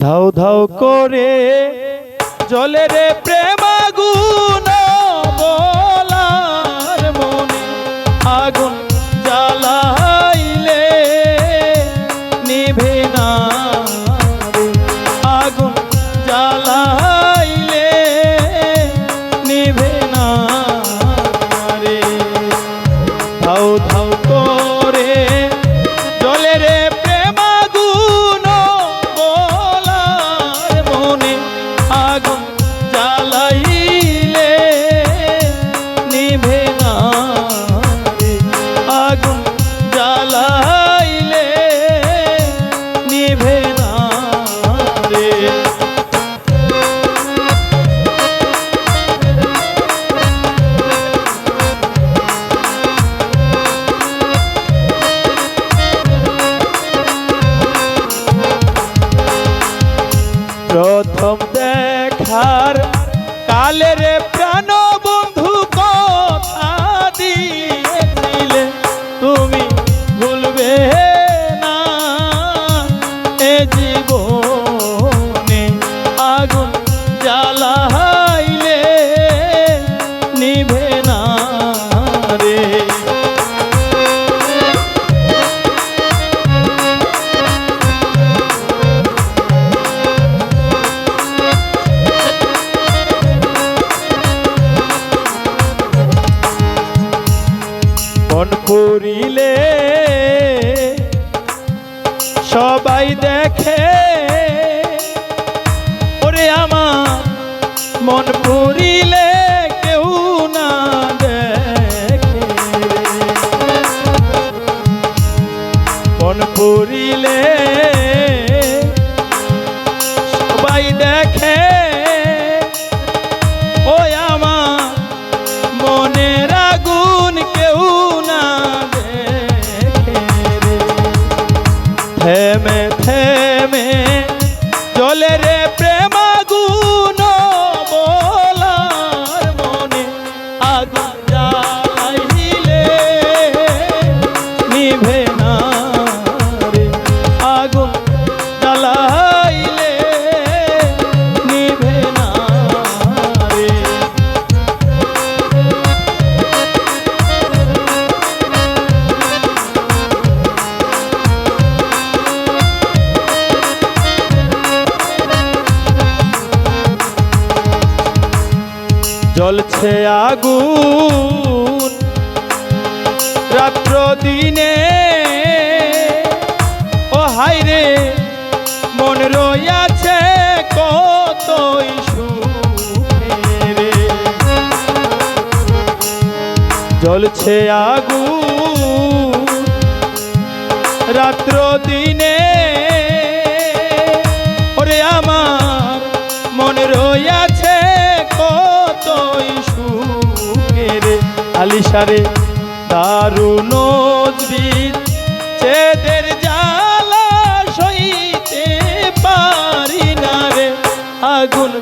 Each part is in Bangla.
ধাও ধাও করে জলে রে প্রেমাগুন দেখার কালের প্রাণ বন্ধু কথা দিয়েছিলে। তুমি ভুলবে না। এ জীবনে পুরিলে সবাই দেখে। ওরে আমার মন জ্বলছে আগুন। রাত্র দিনে ও হাইরে মন রইয়াছে কতই সুখে রে জ্বলছে আগুন। রাত্র দিনে আলিশারে দারুণ বীজ চেদের সইতে পারি না রে। আগুন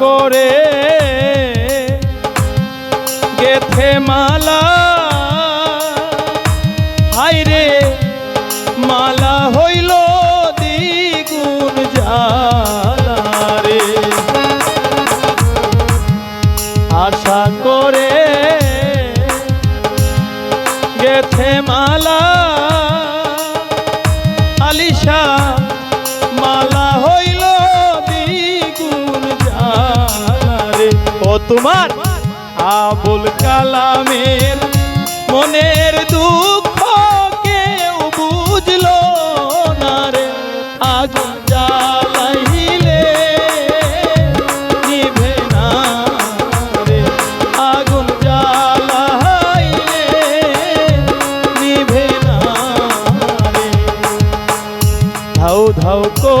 করে গেথে মালা। হাইরে মালা হইল দ্বিগুণ জালা রে আশা করে গেথে মালা। তোমার আবুল কালামের মনের দুঃখ কেউ বুঝল না রে। আগুন নিভে না রে। রে। ধাও ধাও কো